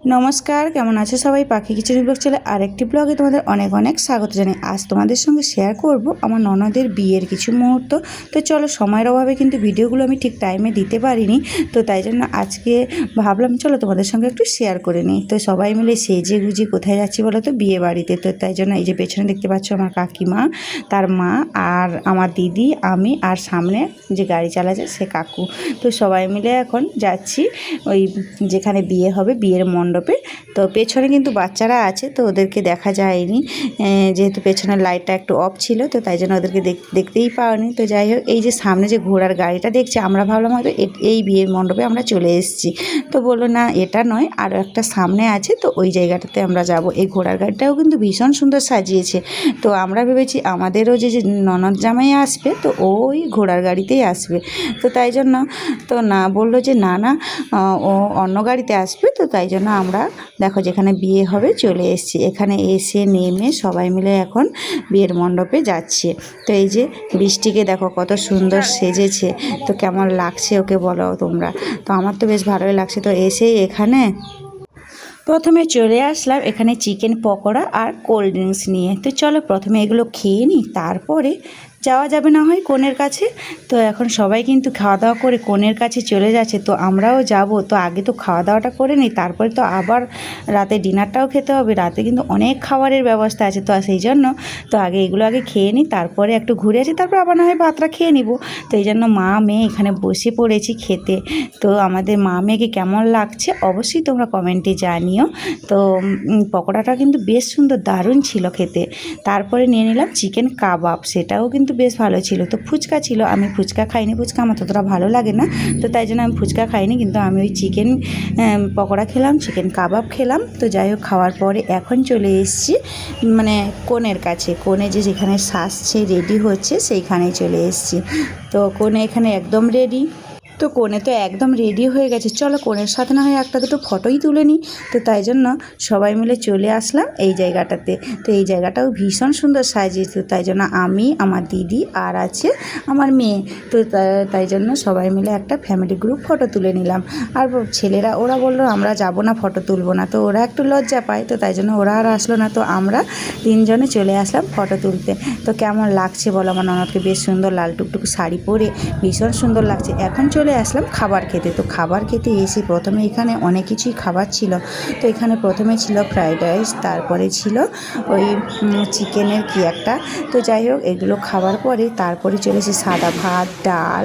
নমস্কার, কেমন আছে সবাই? পাখি কিচেন ব্লগ চলে আরেকটি ব্লগে তোমাদের অনেক অনেক স্বাগত জানাই। আজ তোমাদের সঙ্গে শেয়ার করব আমার ননদের বিয়ের কিছু মুহূর্ত। তো চলো সময়ের অভাবে কিন্তু ভিডিওগুলো আমি ঠিক টাইমে দিতে পারিনি। তো তাই জন্য আজকে ভাবলাম, চলো তোমাদের সঙ্গে একটু শেয়ার করে নিই। তো সবাই মিলে সেজে গুজে কোথায় যাচ্ছি বলো তো? বিয়ে বাড়িতে। তো তাই জন্য এই যে পেছনে দেখতে পাচ্ছ আমার কাকিমা, তার মা আর আমার দিদি, আমি আর সামনে যে গাড়ি চালাচ্ছে সে কাকু। তো সবাই মিলে এখন যাচ্ছি। ওই যেখানে বিয়ে হবে, বিয়ের মণ্ডপে। তো পেছনে কিন্তু বাচ্চারা আছে, তো ওদেরকে দেখা যায়নি। যেহেতু পেছনের লাইটটা একটু অফ ছিল, তো তাই জন্য ওদেরকে দেখ- দেখতেই পাওনি। তো যাই হোক, এই যে সামনে যে ঘোড়ার গাড়িটা দেখছি, আমরা ভাবলাম হয়তো এই বিয়ের মণ্ডপে আমরা চলে এসেছি। তো বলল, না, এটা নয় আরও একটা সামনে আছে, তো ওই জায়গাটাতে আমরা যাব। এই ঘোড়ার গাড়িটাও কিন্তু ভীষণ সুন্দর সাজিয়েছে। তো আমরা ভেবেছি আমাদেরও যে যে ননদ জামাই আসবে, তো ওই ঘোড়ার গাড়িতেই আসবে। তো তাই জন্য, তো না বলল যে, না না ও অন্য গাড়িতে আসবে, তো তাই জন্য আমরা দেখো যেখানে বিয়ে হবে চলে এসেছি। এখানে এসে নেমে সবাই মিলে এখন বিয়ের মণ্ডপে যাচ্ছে। তো এই যে বৃষ্টিকে দেখো কত সুন্দর সেজেছে। তো কেমন লাগছে ওকে বলো তোমরা। তো আমার তো বেশ ভালোই লাগছে। তো এসেই এখানে প্রথমে চলে আসলাম এখানে চিকেন পকোড়া আর কোল্ড ড্রিঙ্কস নিয়ে। তো চলো প্রথমে এগুলো খেয়ে নিই, তারপরে যাওয়া যাবে না হয় কোণের কাছে। তো এখন সবাই কিন্তু খাওয়া দাওয়া করে কোণের কাছে চলে যাচ্ছে। তো আমরাও যাব। তো আগে তো খাওয়া দাওয়াটা করে নিই। তারপরে তো আবার রাতে ডিনারটাও খেতে হবে। রাতে কিন্তু অনেক খাবারের ব্যবস্থা আছে। তো সেই জন্য তো আগে এগুলো আগে খেয়ে নিই। তারপরে একটু ঘুরে আসি। তারপর আবার না হয় ভাতটা খেয়ে নিব। তো এই জন্য মা, মেয়ে এখানে বসে পড়েছি খেতে। তো আমাদের মা, মেয়েকে কেমন লাগছে অবশ্যই তোমরা কমেন্টে জানিও। তো পকোড়াটা কিন্তু বেশ সুন্দর, দারুণ ছিল খেতে। তারপরে নিয়ে নিলাম চিকেন কাবাব। সেটাও কিন্তু বেশ ভালো ছিল। তো ফুচকা ছিল, আমি ফুচকা খাইনি, ফুচকা আমার ততটা ভালো লাগে না। তো তাই জন্য আমি ফুচকা খাইনি, কিন্তু আমি ওই চিকেন পকোড়া খেলাম চিকেন কাবাব খেলাম। তো যাই হোক, খাওয়ার পরে এখন চলে এসেছি মানে কোণের কাছে। কোণে যে যেখানে সাজছে রেডি হচ্ছে সেইখানে চলে এসেছি। তো কোণে এখানে একদম রেডি তো কোণে তো একদম রেডি হয়ে গেছে। চলো কোণের সাথে না হয় একটা দুটো ফটোই তুলে নিই। তো তাই জন্য সবাই মিলে চলে আসলাম এই জায়গাটাতে। তো এই জায়গাটাও ভীষণ সুন্দর সাজিয়েছে। তাই জন্য আমি, আমার দিদি আর আছে আমার মেয়ে। তো তাই জন্য সবাই মিলে একটা ফ্যামিলি গ্রুপ ফটো তুলে নিলাম। আর ছেলেরা, ওরা বলল, আমরা যাব না ফটো তুলবো না। তো ওরা একটু লজ্জা পায়। তো তাই জন্য ওরা আর আসলো না। তো আমরা তিনজনে চলে আসলাম ফটো তুলতে। তো কেমন লাগছে বলো আমার ননদকে? বেশ সুন্দর লাল টুকটুক শাড়ি পরে। ভীষণ সুন্দর লাগছে। এখন চলে আসলাম খাবার খেতে। তো খাবার খেতে এসে প্রথমে এখানে অনেক কিছুই খাবার ছিল। তো এখানে প্রথমে ছিল ফ্রায়েড রাইস, তারপরে ছিল ওই চিকেনের কি একটা। তো যাই হোক, এগুলো খাবার পরে তারপরে চলেছে সাদা ভাত, ডাল,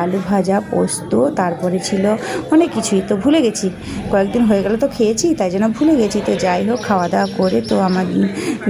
আলু ভাজা, পোস্ত, তারপরে ছিল অনেক কিছুই। তো ভুলে গেছি, কয়েকদিন হয়ে গেল তো খেয়েছি, তাই জন্য ভুলে গেছি। তো যাই হোক, খাওয়া দাওয়া করে তো আমার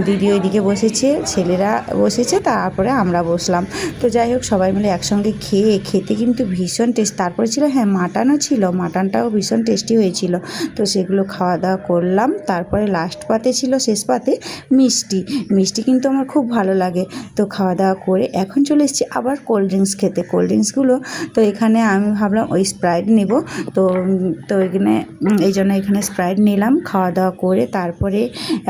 দিদি ওইদিকে বসেছে, ছেলেরা বসেছে, তারপরে আমরা বসলাম। তো যাই হোক, সবাই মিলে একসঙ্গে খেয়ে, খেতে কিন্তু ভীষণ টেস্ট তারপরে ছিল হ্যাঁ মাটনও ছিল, মাটনটাও ভীষণ টেস্টি হয়েছিল। তো সেগুলো খাওয়া দাওয়া করলাম, তারপরে লাস্ট পাতে ছিল, শেষ পাতে মিষ্টি। মিষ্টি কিন্তু আমার খুব ভালো লাগে। তো খাওয়া দাওয়া করে এখন চলে এসেছি আবার কোল্ড ড্রিঙ্কস খেতে। কোল্ড ড্রিঙ্কসগুলো তো এখানে আমি ভাবলাম ওই স্প্রাইট নেব। তো তো এখানে এই জন্য এখানে স্প্রাইট নিলাম, খাওয়া দাওয়া করে তারপরে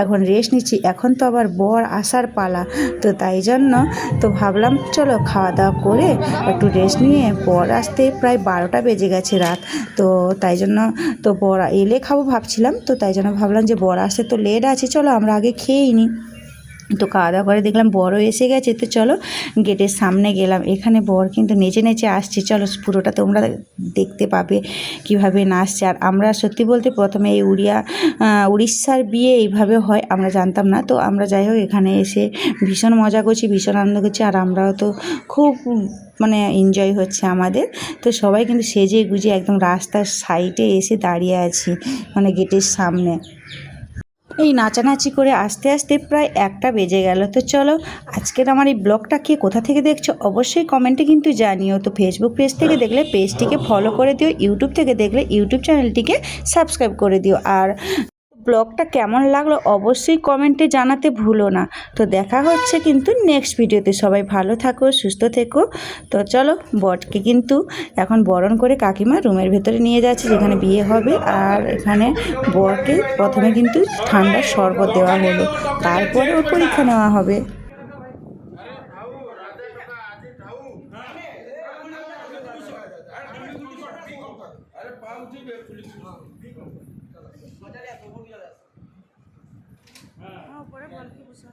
এখন রেস্ট নিচ্ছি। এখন তো আবার বর আসার পালা। তো তাই জন্য, তো ভাবলাম, চলো খাওয়া দাওয়া করে একটু রেস্ট নিয়ে বর আসতে প্রায় বারোটা বেজে গেছে রাত। তো তাই জন্য তো বড়া এলে খাব ভাবছিলাম। তো তাই জন্য ভাবলাম যে বড়া আসতে তো লেট আছে, চলো আমরা আগে খেয়েই নিই তো খাওয়া দাওয়া করে দেখলাম বড় এসে গেছে, তো চলো গেটের সামনে গেলাম। এখানে বর কিন্তু নেচে নেচে আসছে। চলো পুরোটা তোমরা দেখতে পাবে কীভাবে নাচছে। আর আমরা সত্যি বলতে প্রথমে এই উড়িয়া উড়িষ্যার বিয়ে এইভাবে হয়, আমরা জানতাম না। তো আমরা যাই হোক, এখানে এসে ভীষণ মজা করছি, ভীষণ আনন্দ করছি। আর আমরাও তো খুব মানে এনজয় হচ্ছে আমাদের। তো সবাই কিন্তু সেজে গুজে একদম রাস্তার সাইডে এসে দাঁড়িয়ে আছি মানে গেটের সামনে। এই নাচানাচি করে আস্তে আস্তে প্রায় একটা বেজে গেল। তো চলো, আজকের আমার এই ব্লগটা কে কোথা থেকে দেখছ অবশ্যই কমেন্টে কিন্তু জানিও। তো ফেসবুক পেজ থেকে দেখলে পেজটিকে ফলো করে দিও ইউটিউব থেকে দেখলে ইউটিউব চ্যানেলটিকে সাবস্ক্রাইব করে দিও। আর ব্লগটা কেমন লাগল অবশ্যই কমেন্টে জানাতে ভুলো না। তো দেখা হচ্ছে কিন্তু নেক্সট ভিডিওতে সবাই ভালো থাকো, সুস্থ থেকো। তো চলো বটকে কিন্তু এখন বরণ করে কাকিমা রুমের ভেতরে নিয়ে যাচ্ছে, যেখানে বিয়ে হবে। আর এখানে বরকে প্রথমে কিন্তু ঠান্ডার শরবত দেওয়া হলো। তারপরে ওর পরীক্ষা নেওয়া হবে। হ্যাঁ উপরে বল কি বুঝা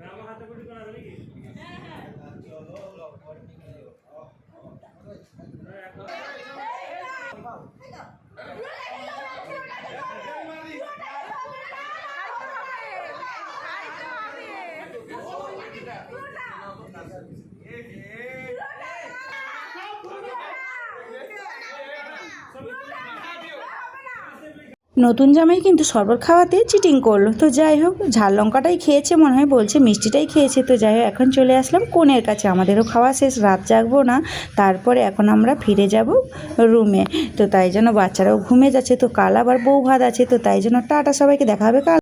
রামা হাতে করে কোনা গলি কি? হ্যাঁ হ্যাঁ। চলো লক করে নিয়ে নতুন জামাই কিন্তু শরবত খাওয়াতে চিটিং করল। তো যাই হোক, ঝাল লঙ্কাটাই খেয়েছে, মনে হয় বলছে মিষ্টিটাই খেয়েছে। তো যাই হোক, এখন চলে আসলাম কোণের কাছে। আমাদেরও খাওয়া শেষ, রাত জাগবো না। তারপরে এখন আমরা ফিরে যাব রুমে। তো তাই জন্য বাচ্চারাও ঘুমে যাচ্ছে। তো কাল আবার বউ ভাত আছে। তো তাই জন্য টাটা, সবাইকে দেখাবে কাল।